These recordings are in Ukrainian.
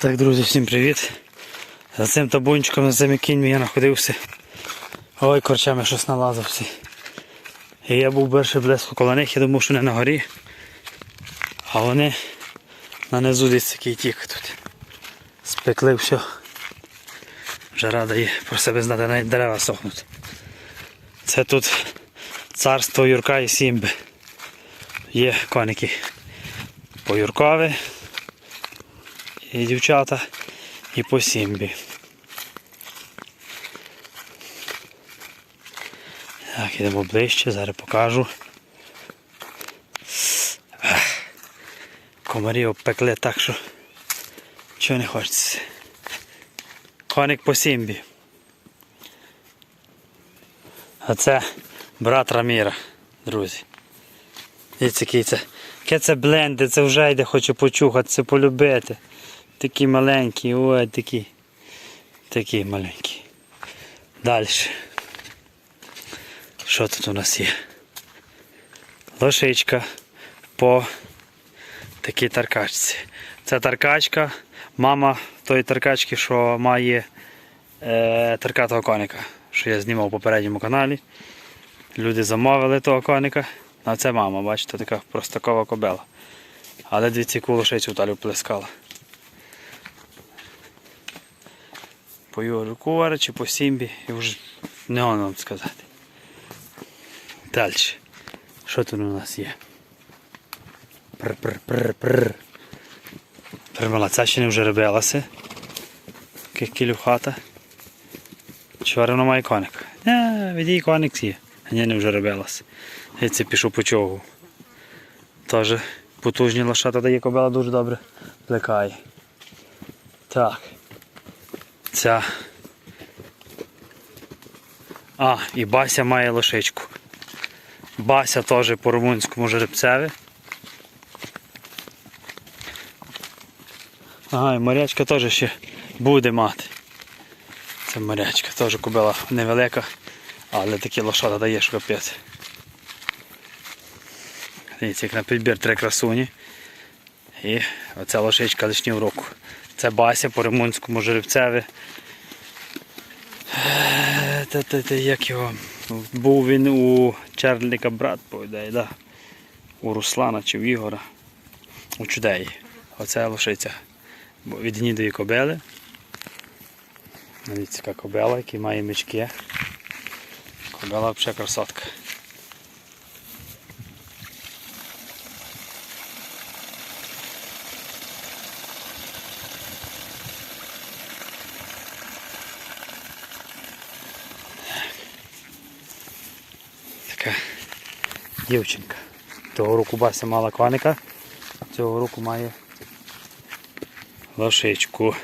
Так, друзі, всім привіт. За цим табунчиком, за цими кіньми я знаходився. Ой, корчами щось налазився. І я був перший близько коло них, я думав, що не на горі. А вони нанизу десь такий тік тут. Спекли все. Вже рада є про себе знати, навіть дерева сохнуть. Це тут царство Юрка і Сімби. Є коники по Юркові і дівчата, і по Сімбі. Так, ідемо ближче, зараз покажу. Комарі обпекли так, що чого не хочеться. Коник по Сімбі. А це брат Раміра, друзі. Дивіться, який це. Яке це бленди, це вже йде, хочу почухати, це полюбити. Такі маленькі, ой, такі. Такі маленькі. Далі. Що тут у нас є? Лошичка по такій таркачці. Це таркачка, мама тої таркачки, що має е, таркатого коника, що я знімав у попередньому каналі. Люди замовили того коника. А це мама, бачите, така простакова кобела. Але дивіться, яку лошицю Талю плескала. По Юру Куара чи по Сімбі, і вже не воно вам сказати. Далі. Що тут у нас є? Пр-пр-пр-пр. Примала, ця ще не вже робилася. Кілюхата. Чого вона має коник? Не, відій коник є. А ні, не вже робилася. Я це пішов по чогу. Теж потужні лошата дає кобила дуже добре плекає. Так. Ця. А, і Бася має лошичку. Бася теж по румунському жеребцеві. Ага, і морячка теж ще буде мати. Це морячка, теж кобила невелика, але такі лошата дає, що капець. Дивіться, як на підбір три красуні. І оця лошичка лишні в руку. Це Бася по римунському жеребцеві. Та, та, та, як його? Був він у Чарліка брат, повідає, да? у Руслана чи в Ігора. У Чудеї. Оце лошиця. Від гнідої кобели. Дивіться, яка кобела, які має мечки. Кобела взагалі красотка. Така дівчинка. Того року Бася мала коника, цього року має лошичку.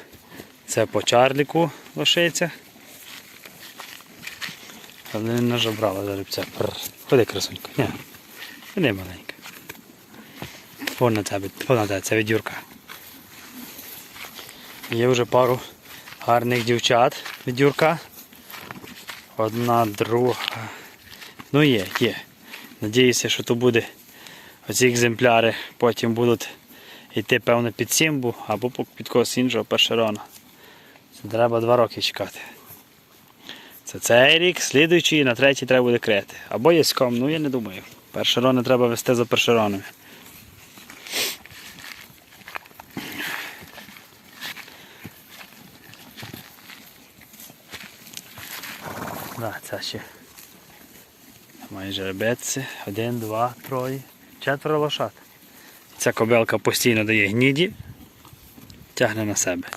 Це по чарліку лошиця. Але не нажабрала жеребця. Ходи, красунько. Ні. Ходи маленька. Вон на тебе, вон це від Юрка. Є вже пару гарних дівчат від Юрка. Одна, друга. Ну є, є. Надіюся, що то буде оці екземпляри потім будуть йти, певно, під Сімбу або під когось іншого першерона. Це треба два роки чекати. Це цей рік, слідуючий, і на третій треба буде крити. Або яськом, ну я не думаю. Першерони треба вести за першеронами. Да, це ще має жеребеці. Один, два, троє, четверо лошад. Ця кобелка постійно дає гніді, тягне на себе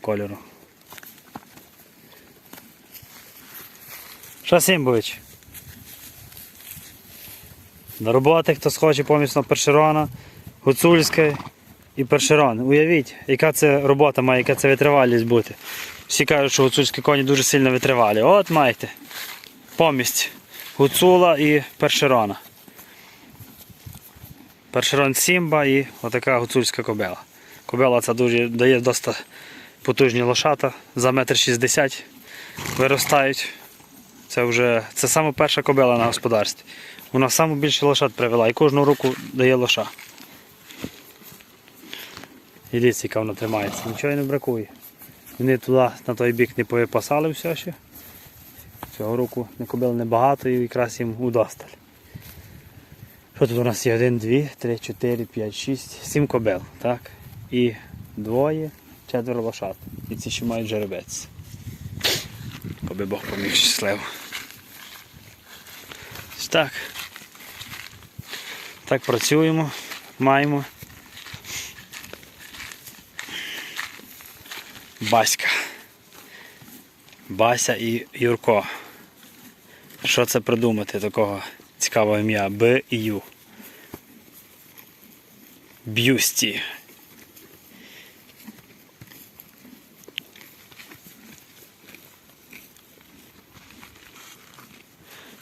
кольору. Що Сімбович? До роботи, хто схоче помісно першерона, гуцульське і першерон. Уявіть, яка це робота має, яка це витривалість бути. Всі кажуть, що гуцульські коні дуже сильно витривалі. От маєте. Помість гуцула і першерона. Першерон Сімба і отака гуцульська кобела. Кобела це дуже дає досить потужні лошата, за метр шістдесят виростають. Це вже це саме перша кобела на господарстві. Вона саме більше лошад привела і кожну руку дає лоша. І дивіться, яка вона тримається. Нічого не бракує. Вони туди на той бік не повипасали все ще. Цього року не кобил небагато і якраз їм удосталь. Що тут у нас є? 1, 2, 3, 4, 5, 6, 7 кобил, так? І двоє, четверо лошад. І ці ще мають жеребець. Коби Бог поміг щасливо. Так. Так працюємо, маємо. Баська. Бася і Юрко. Що це придумати такого цікавого ім'я? Б і Ю. Б'юсті.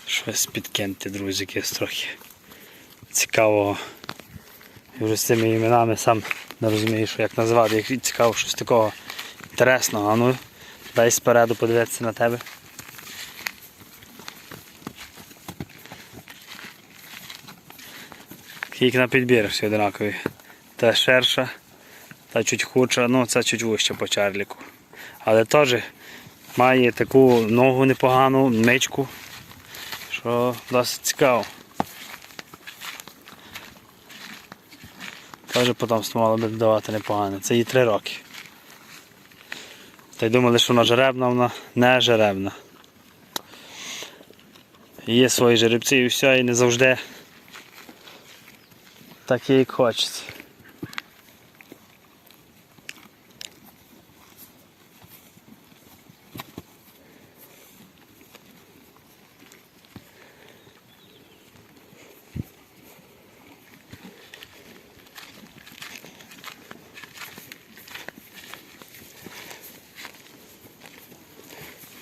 Щось підкиньте, друзі, якесь трохи цікавого. І вже з цими іменами сам не розумію, що як назвати. Як цікаво щось такого інтересного. А ну, дай спереду подивитися на тебе. Тільки на підбір всі однакові. Та шерша, та чуть худша, ну це чуть вище по чарліку. Але теж має таку ногу непогану, мичку, що досить цікаво. Теж потомство мало би давати непогане. Це їй три роки. Та й думали, що вона жеребна, вона не жеребна. Є свої жеребці і все, і не завжди так як хочеться.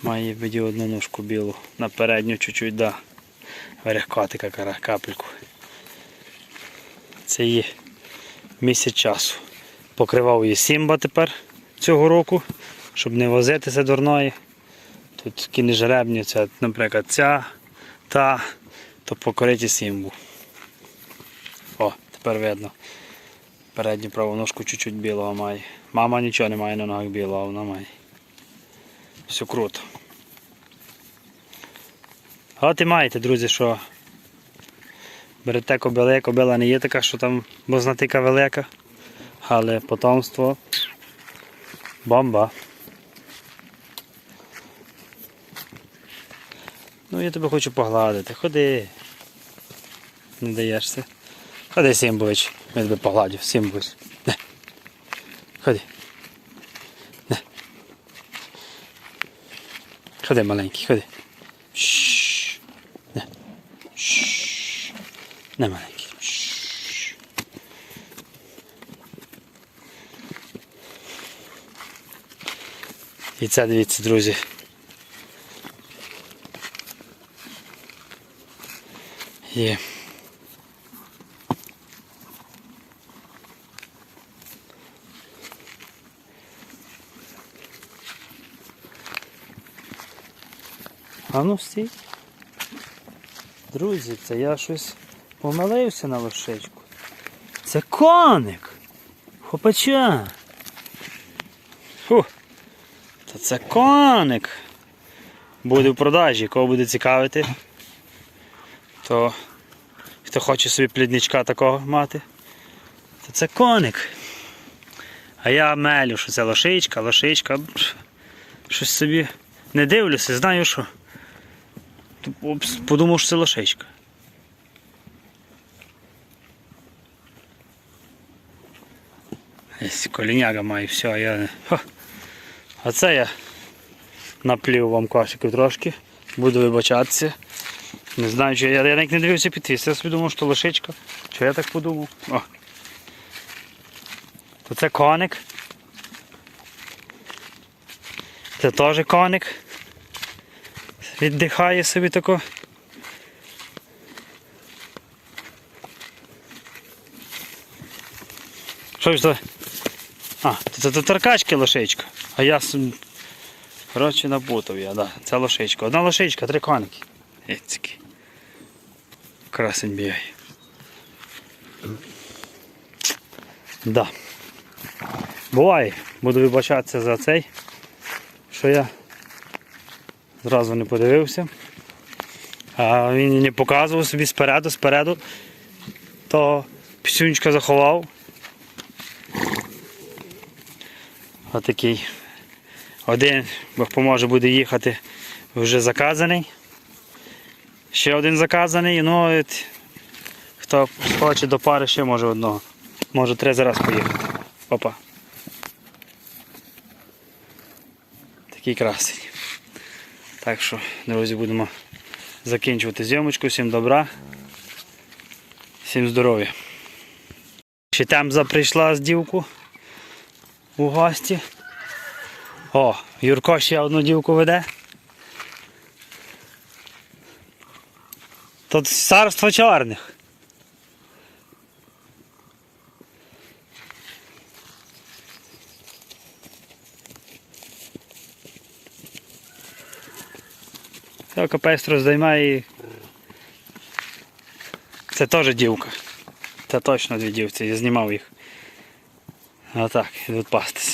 Має біді одну ножку білу, на передню чуть-чуть, да. Верехкотика капельку. Це її місяць часу. Покривав її Сімба тепер цього року, щоб не возитися дурної. Тут кіни жеребні, це, наприклад, ця, та, то покориті Сімбу. О, тепер видно. Передню праву ножку чуть-чуть білого має. Мама нічого не має на ногах білого, вона має. Все круто. А от і маєте, друзі, що берете кобили, кобила не є така, що там бознатика велика, але потомство бомба. Ну я тебе хочу погладити. Ходи. Не даєшся. Ходи, Сімбович. Я тебе погладив, Сімбович. Не. Ходи. Не. Ходи, маленький, ходи. Не маленький. І це дивіться, друзі. Є. А ну стій. Друзі, це я щось помилився на лошечку. Це коник. Хопача. Фу. Та це коник. Буде в продажі, кого буде цікавити. То хто хоче собі плідничка такого мати, то це коник. А я мелю, що це лошичка, лошичка. Щось собі не дивлюся, знаю що. Подумав, що це лошичка. Ось коліняга має, все, я. Хо. А це я наплів вам кошиків трошки. Буду вибачатися. Не знаю, чи я, я навіть не дивився підвіз. Я собі думав, що лошичка. Чи я так подумав? О. То це коник. Це теж коник. Віддихає собі тако. Що ж це? А, це, це таркачки лошичка. А я коротше напутав я, да. Це лошичка. Одна лошичка, три коники. Ецькі. Красень бігає. Да. Буває, буду вибачатися за цей, що я зразу не подивився. А він не показував собі спереду, спереду, то пісюнечка заховав. Отакий. Один, Бог поможе, буде їхати вже заказаний. Ще один заказаний, ну от, хто хоче до пари, ще може одного. Може три зараз поїхати. Опа. Такий красень. Так що, друзі, будемо закінчувати зйомочку. Всім добра. Всім здоров'я. Ще там прийшла з дівку у гості. О, Юрко ще одну дівку веде. Тут царство чорних. Все, капець роздаймає і. Це теж дівка. Це точно дві дівці, я знімав їх. Отак, ідуть пастися.